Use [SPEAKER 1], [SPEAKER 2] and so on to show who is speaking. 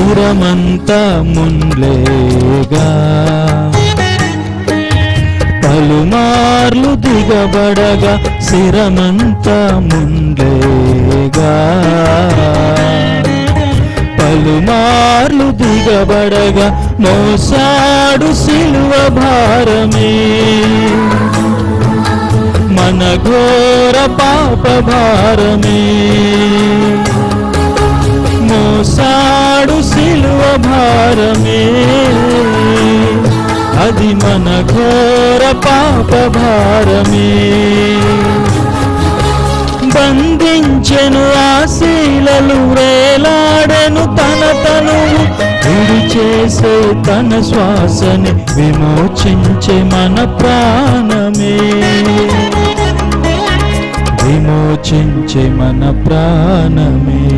[SPEAKER 1] పురమంతా ముండ్లేగా. పలుమార్లు దిగబడగా శిరమంతా ముండ్లేగా. పలుమార్లు దిగబడగా మోసాడు సిలువ భారమే. మన ఘోర పాప భారమే. భారమే అది మన ఘోర పాప భారమే బంధించెను ఆశీలలు వేలాడెను తన తను విడి చేసే తన శ్వాసని విమోచించే మన ప్రాణమే. విమోచించే మన ప్రాణమే.